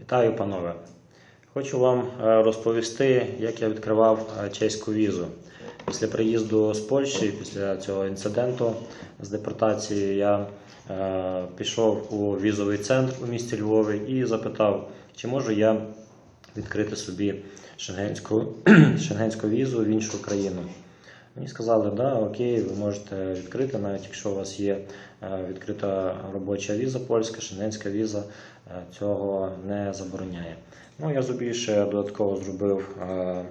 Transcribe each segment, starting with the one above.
Вітаю, панове! Хочу вам е, розповісти, як я відкривав е, чеську візу. Після приїзду з Польщі, після цього інциденту з депортації, я е, пішов у візовий центр у місті Львові і запитав, чи можу я відкрити собі шенгенську, шенгенську візу в іншу країну. Мені сказали, да, окей, ви можете відкрити, навіть якщо у вас є е, відкрита робоча віза польська, шенгенська віза е, цього не забороняє. Ну, я ще додатково зробив е,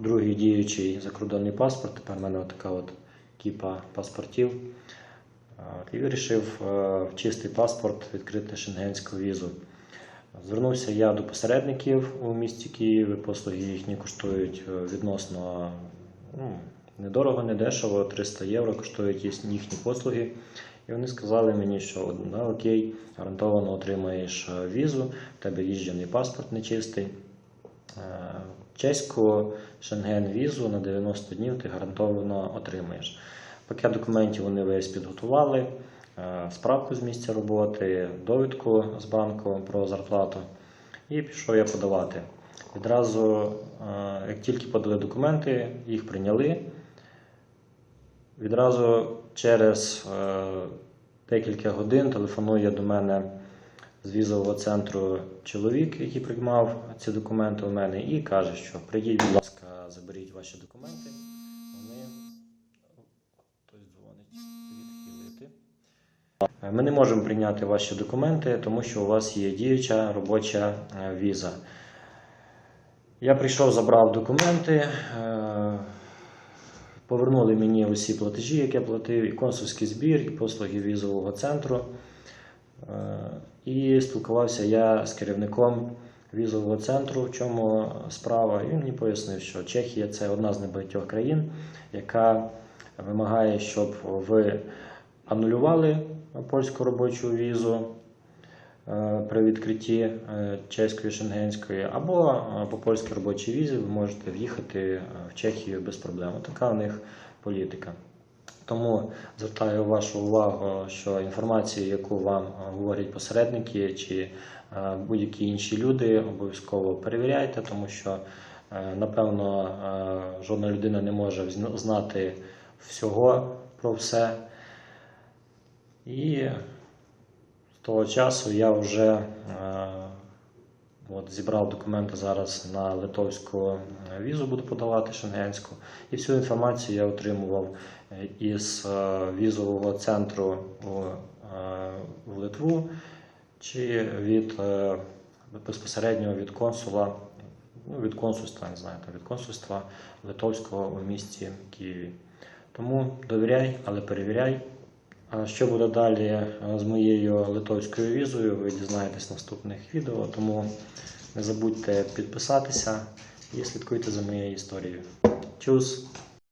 другий діючий закордонний паспорт. Тепер в мене така от кіпа паспортів. І вирішив в чистий паспорт відкрити шенгенську візу. Звернувся я до посередників у місті Києві. Послуги їхні коштують відносно ну, недорого, не дешево, 300 євро коштують їхні послуги. І вони сказали мені, що да, окей, гарантовано отримаєш е, візу, в тебе їжджений паспорт нечистий. Е, Чеську Шенген візу на 90 днів ти гарантовано отримаєш. Пакет документів вони весь підготували, е, справку з місця роботи, довідку з банку про зарплату. І пішов я подавати. Відразу, е, як тільки подали документи, їх прийняли. Відразу через е, декілька годин телефонує до мене з візового центру чоловік, який приймав ці документи у мене, і каже, що прийдіть, будь ласка, заберіть ваші документи. Вони хтось дзвонить відхилити. Е, Ми не можемо прийняти ваші документи, тому що у вас є діюча робоча віза. Я прийшов, забрав документи, е, повернули мені усі платежі, які я платив, і консульський збір, і послуги візового центру. Е, І спілкувався я з керівником візового центру, в чому справа. І він мені пояснив, що Чехія це одна з небагатьох країн, яка вимагає, щоб ви анулювали польську робочу візу при відкритті е, чеської шенгенської, або е, по польській робочій візі ви можете в'їхати е, в Чехію без проблем. Така у них політика. Тому звертаю вашу увагу, що інформацію, яку вам е, говорять посередники чи е, будь-які інші люди, обов'язково перевіряйте, тому що, е, напевно, е, жодна людина не може знати всього про все. І того часу я вже е, от, зібрав документи зараз на литовську е, візу, буду подавати шенгенську. І всю інформацію я отримував е, із візового центру у, в Литву чи від е, безпосередньо від консула, ну, від консульства, не знаю, від консульства литовського у місті Києві. Тому довіряй, але перевіряй. Що буде далі е, з моєю литовською візою, ви дізнаєтесь в наступних відео, тому не забудьте підписатися і слідкуйте за моєю історією. Чус!